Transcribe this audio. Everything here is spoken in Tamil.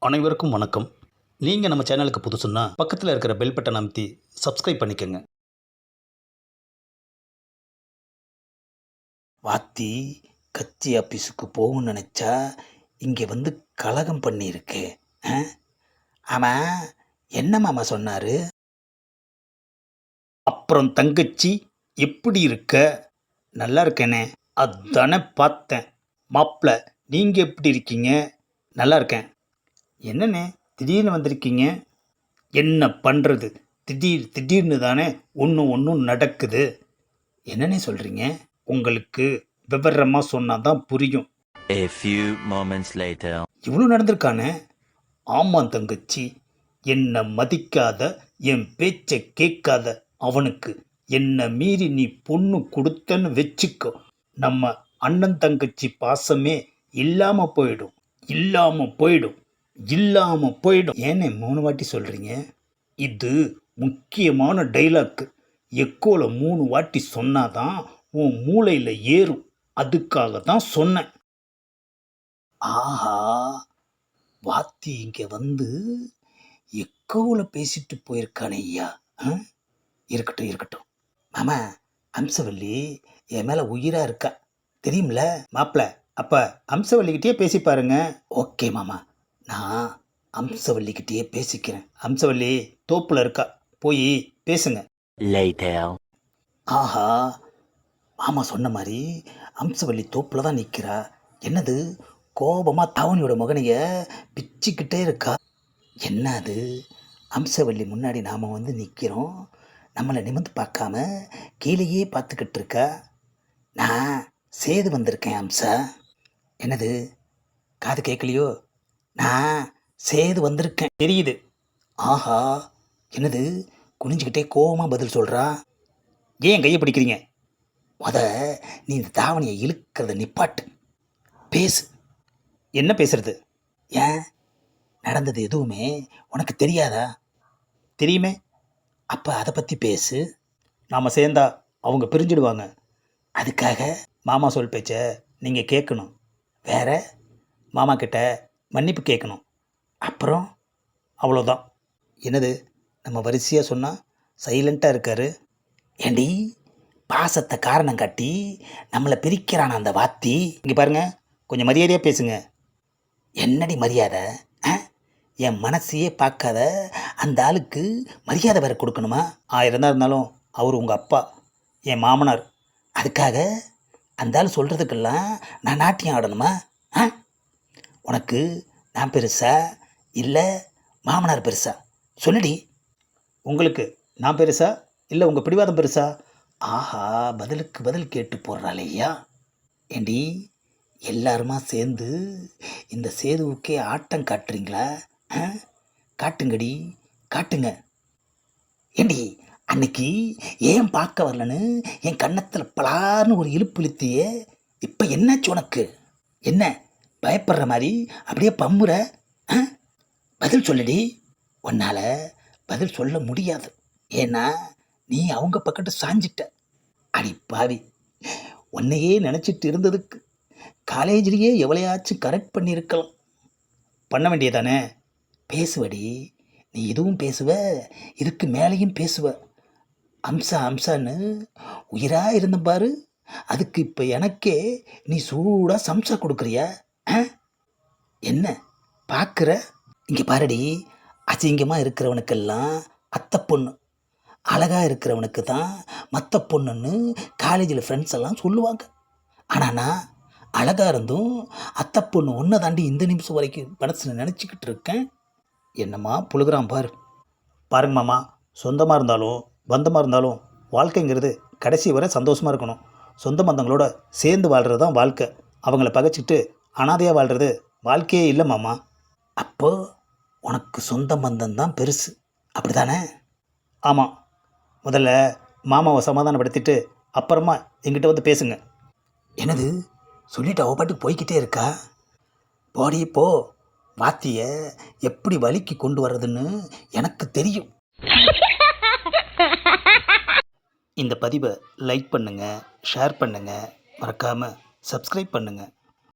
அனைவருக்கும் வணக்கம். நீங்கள் நம்ம சேனலுக்கு புதுசுன்னா பக்கத்தில் இருக்கிற பெல் பட்டன் அமைத்தி சப்ஸ்கிரைப் பண்ணிக்கோங்க. வாத்தி கட்சி ஆஃபீஸுக்கு போகணும்னு நினச்சா இங்கே வந்து கலகம் பண்ணியிருக்கு. ஆ? ஆமாம் என்ன மாமா சொன்னார்? அப்புறம் தங்கச்சி எப்படி இருக்க? நல்லா இருக்கேனே. அதானே பார்த்தேன். மாப்பிள்ள நீங்கள் எப்படி இருக்கீங்க? நல்லா இருக்கேன். என்னண்ணே? திடீர்னு வந்திருக்கீங்க. என்ன பண்ணுறது திடீர் திடீர்னு தானே ஒன்று ஒன்றும் நடக்குது. என்னண்ணே சொல்கிறீங்க உங்களுக்கு விவரமாக சொன்னால் தான் புரியும். A few moments later. இவ்வளோ நடந்திருக்கானே? ஆமாம் தங்கச்சி. என்னை மதிக்காத என் பேச்சை கேட்காத அவனுக்கு என்னை மீறி நீ பொண்ணு கொடுத்தன்னு வச்சுக்கோ. நம்ம அண்ணன் தங்கச்சி பாசமே இல்லாமல் போயிடும். இல்லாமல் போயிடும். இல்லாமல் போயிடும். ஏன்னு மூணு வாட்டி சொல்கிறீங்க இது முக்கியமான டைலாக்கு எக்கோவில் மூணு வாட்டி சொன்னாதான் உன் மூளையில் ஏறும். அதுக்காக தான் சொன்னேன். ஆஹா வாத்தி இங்கே வந்து எக்கோவில் பேசிட்டு போயிருக்கானே ஐயா. ஆ? இருக்கட்டும் இருக்கட்டும். மாமா அம்சவல்லி என் மேலே உயிராக இருக்கா? தெரியும்ல? மாப்பிள அப்போ அம்சவல்லிக்கிட்டே பேசி பாருங்க. ஓகே மாமா. நான் அம்சவல்லிக்கிட்டேயே பேசிக்கிறேன். அம்சவல்லி தோப்பில் இருக்கா? போய் பேசுங்க. ஆஹா மாமா சொன்ன மாதிரி அம்சவல்லி தோப்பில் தான் நிற்கிறா என்னது? கோபமாக தாவணியோட மகனைய பிச்சுக்கிட்டே இருக்கா? என்ன அது அம்சவல்லி முன்னாடி நாம் வந்து நிற்கிறோம் நம்மளை நிமிர்ந்து பார்க்காம கீழேயே பார்த்துக்கிட்டு இருக்கா? நான் சேது வந்திருக்கேன் அம்சா. என்னது? காது கேட்கலையோ? நான் சேது வந்திருக்கேன். தெரியுது. ஆஹா என்னது? குனிஞ்சுக்கிட்டே கோவமாக பதில் சொல்கிறா ஏன் கையை பிடிக்கிறீங்க? முத நீ இந்த தாவணியை இழுக்கிறத நிப்பாட்டு. பேசு. என்ன பேசுறது? ஏன்? நடந்தது எதுவுமே உனக்கு தெரியாதா? தெரியுமே. அப்போ அதை பற்றி பேசு. நாம் சேர்ந்தா அவங்க பிரிஞ்சிடுவாங்க. அதுக்காக மாமா சொல் பேச்ச நீங்கள் கேட்கணும். வேற? மாமா கிட்ட மன்னிப்பு கேட்கணும். அப்புறம் அவ்வளோதான் என்னது? நம்ம வரிசையாக சொன்னால் சைலண்ட்டாக இருக்காரு? ஏண்டி பாசத்தை காரணம் காட்டி நம்மளை பிரிக்கிறான் அந்த வாத்தி? இங்கே பாருங்கள் கொஞ்சம் மரியாதையாக பேசுங்க. என்னடி மரியாதை? ஆ? என் மனசையே பார்க்காத அந்த ஆளுக்கு மரியாதை வேறு கொடுக்கணுமா? ஆயிரம் தான் இருந்தாலும் அவர் உங்கள் அப்பா என் மாமனார். அதுக்காக அந்த ஆள் சொல்கிறதுக்கெல்லாம் நான் நாட்டியம் ஆடணுமா? ஆ? உனக்கு நான் பெருசா இல்லை மாமனார் பெருசா? சொல்லுடி. உங்களுக்கு நான் பெருசா இல்லை உங்கள் பிடிவாதம் பெருசா? ஆஹா பதிலுக்கு பதில் கேட்டு போடுறாள் ஐயா. ஏண்டி எல்லாருமா சேர்ந்து இந்த சேதுவுக்கே ஆட்டம் காட்டுறீங்களா? ஆ? காட்டுங்கடி காட்டுங்க. ஏண்டி அன்னைக்கு ஏன் பார்க்க வரலன்னு என் கன்னத்தில் பலார்னு ஒரு இழுப்பு இழுத்தியே இப்போ என்னாச்சு உனக்கு? என்ன? பயப்படுற மாதிரி அப்படியே பம்முற ஆ? பதில் சொல்லுடி. உன்னால் பதில் சொல்ல முடியாது. ஏன்னா நீ அவங்க பக்கத்து சாஞ்சிட்ட. அடி பாவி. உன்னையே நினச்சிட்டு இருந்ததுக்கு காலேஜ்லேயே எவ்வளையாச்சும் கரெக்ட் பண்ணியிருக்கலாம். பண்ண வேண்டியதானே? பேசுவடி. நீ இதுவும் பேசுவ? இதுக்கு மேலேயும் பேசுவ. அம்சா அம்சான்னு உயிராக இருந்த பாரு. அதுக்கு இப்போ எனக்கே நீ சூடாக சம்சா கொடுக்குறியா? என்ன? பார்க்குற? இங்கே பாருடி அசிங்கமாக இருக்கிறவனுக்கெல்லாம் அத்தை பொண்ணு. அழகாக இருக்கிறவனுக்கு தான் மற்ற பொண்ணுன்னு காலேஜில் ஃப்ரெண்ட்ஸ் எல்லாம் சொல்லுவாங்க. ஆனால் நான் அழகாக இருந்தும் அத்தை பொண்ணு ஒன்றை தாண்டி இந்த நிமிஷம் வரைக்கும் மனசில் நினச்சிக்கிட்டு இருக்கேன். என்னம்மா புழுகிறான் பாரு. பாருங்க மாமா சொந்தமாக இருந்தாலும் பந்தமாக இருந்தாலும் வாழ்க்கைங்கிறது கடைசி வரை சந்தோஷமாக இருக்கணும். சொந்த பந்தங்களோட சேர்ந்து வாழ்கிறது தான் வாழ்க்கை. அவங்கள பகைச்சிட்டு அனாதையாக வாழ்கிறது வாழ்க்கையே இல்லை மாமா. அப்போ உனக்கு சொந்த பந்தம் தான் பெருசு. அப்படி தானே ஆமாம் முதல்ல மாமாவை சமாதானப்படுத்திட்டு அப்புறமா எங்கிட்ட வந்து பேசுங்க. என்னது? சொல்லிட்டு அவ பாட்டுக்கு போய்கிட்டே இருக்கா? போடி போ. வாத்திய எப்படி வலிக்கு கொண்டு வர்றதுன்னு எனக்கு தெரியும். இந்த பதிவை லைக் பண்ணுங்கள் ஷேர் பண்ணுங்கள் மறக்காமல் சப்ஸ்கிரைப் பண்ணுங்கள்